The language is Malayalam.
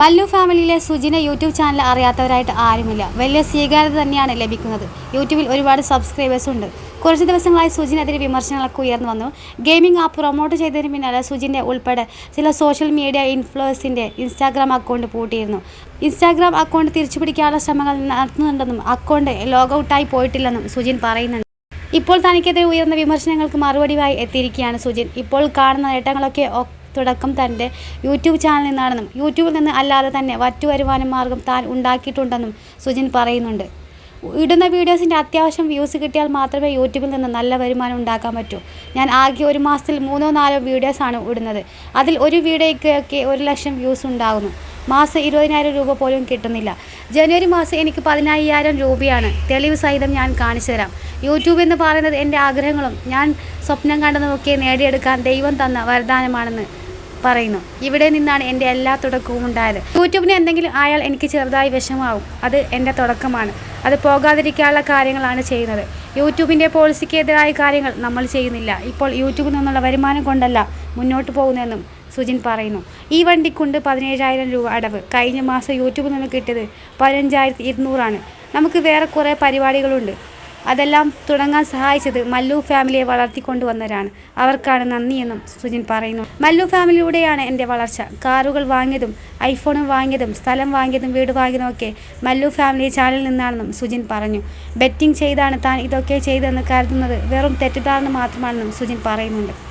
മല്ലു ഫാമിലിയിലെ സുജിനെ യൂട്യൂബ് ചാനൽ അറിയാത്തവരായിട്ട് ആരുമില്ല. വലിയ സ്വീകാര്യത തന്നെയാണ് ലഭിക്കുന്നത്. യൂട്യൂബിൽ ഒരുപാട് സബ്സ്ക്രൈബേഴ്സ് ഉണ്ട്. കുറച്ച് ദിവസങ്ങളായി സുജിനെതിരെ വിമർശനങ്ങളൊക്കെ ഉയർന്നു വന്നു. ഗെയിമിംഗ് ആപ്പ് പ്രൊമോട്ട് ചെയ്തതിന് പിന്നാലെ സുജിന്റെ ഉൾപ്പെടെ ചില സോഷ്യൽ മീഡിയ ഇൻഫ്ലുവൻസിന്റെ ഇൻസ്റ്റാഗ്രാം അക്കൗണ്ട് പൂട്ടിയിരുന്നു. ഇൻസ്റ്റാഗ്രാം അക്കൗണ്ട് തിരിച്ചുപിടിക്കാനുള്ള ശ്രമങ്ങൾ നടത്തുന്നുണ്ടെന്നും അക്കൗണ്ട് ലോഗൌട്ടായി പോയിട്ടില്ലെന്നും സുജിൻ പറയുന്നുണ്ട്. ഇപ്പോൾ തനിക്കെതിരെ ഉയർന്ന വിമർശനങ്ങൾക്ക് മറുപടിയായി എത്തിയിരിക്കുകയാണ് സുജിൻ. ഇപ്പോൾ കാണുന്ന നേട്ടങ്ങളൊക്കെ തുടക്കം തന്റെ യൂട്യൂബ് ചാനലിൽ നിന്നാണെന്നും യൂട്യൂബിൽ നിന്ന് അല്ലാതെ തന്നെ മറ്റു വരുമാന മാർഗം താൻ ഉണ്ടാക്കിയിട്ടുണ്ടെന്നും സുജിൻ പറയുന്നുണ്ട്. ഇടുന്ന വീഡിയോസിന്റെ അത്യാവശ്യം വ്യൂസ് കിട്ടിയാൽ മാത്രമേ യൂട്യൂബിൽ നിന്ന് നല്ല വരുമാനം ഉണ്ടാക്കാൻ പറ്റൂ. ഞാൻ ആകെ ഒരു മാസത്തിൽ മൂന്നോ നാലോ വീഡിയോസാണ് ഇടുന്നത്. അതിൽ ഒരു വീഡിയോയ്ക്കൊക്കെ ഒരു ലക്ഷം വ്യൂസ് ഉണ്ടാകുന്നു. മാസം ഇരുപതിനായിരം രൂപ പോലും കിട്ടുന്നില്ല. ജനുവരി മാസം എനിക്ക് പതിനായിരം രൂപയാണ്. തെളിവ് സഹിതം ഞാൻ കാണിച്ചു തരാം. യൂട്യൂബ് എന്ന് പറയുന്നത് എന്റെ ആഗ്രഹങ്ങളും ഞാൻ സ്വപ്നം കണ്ടതുമൊക്കെ നേടിയെടുക്കാൻ ദൈവം തന്ന വരദാനമാണെന്ന്. പറയുന്നു. ഇവിടെ നിന്നാണ് എന്റെ എല്ലാ തുടക്കവും ഉണ്ടായത്. യൂട്യൂബിന് എന്തെങ്കിലും ആയാൽ എനിക്ക് ചെറുതായി വിഷമാവും അത് എന്റെ തുടക്കമാണ്. അത് പോകാതിരിക്കാനുള്ള കാര്യങ്ങളാണ് ചെയ്യുന്നത്. യൂട്യൂബിന്റെ പോളിസിക്കെതിരായ കാര്യങ്ങൾ നമ്മൾ ചെയ്യുന്നില്ല. ഇപ്പോൾ യൂട്യൂബിൽ നിന്നുള്ള വരുമാനം കൊണ്ടല്ല മുന്നോട്ട് പോകുന്നതെന്നും സുജിൻ പറയുന്നു. ഈ വണ്ടിക്കുണ്ട് പതിനേഴായിരം രൂപ അടവ്. കഴിഞ്ഞ മാസം യൂട്യൂബിൽ നിന്ന് കിട്ടിയത് പതിനഞ്ചായിരത്തി ഇരുന്നൂറാണ്. നമുക്ക് വേറെ കുറേ പരിപാടികളുണ്ട്. അതെല്ലാം തുടങ്ങാൻ സഹായിച്ചത് മല്ലു ഫാമിലിയെ വളർത്തിക്കൊണ്ടുവന്നവരാണ് അവർക്കാണ് നന്ദിയെന്നും സുജിൻ പറയുന്നു. മല്ലു ഫാമിലിയിലൂടെയാണ് എന്റെ വളർച്ച. കാറുകൾ വാങ്ങിയതും ഐഫോണും വാങ്ങിയതും സ്ഥലം വാങ്ങിയതും വീട് വാങ്ങിയതും ഒക്കെ മല്ലു ഫാമിലി ചാനലിൽ നിന്നാണെന്നും സുജിൻ പറഞ്ഞു. ബെറ്റിംഗ് ചെയ്താണ് താൻ ഇതൊക്കെ ചെയ്തതെന്ന് കരുതുന്നത് വെറും തെറ്റിദ്ധാരണ മാത്രമാണെന്നും സുജിൻ പറയുന്നുണ്ട്.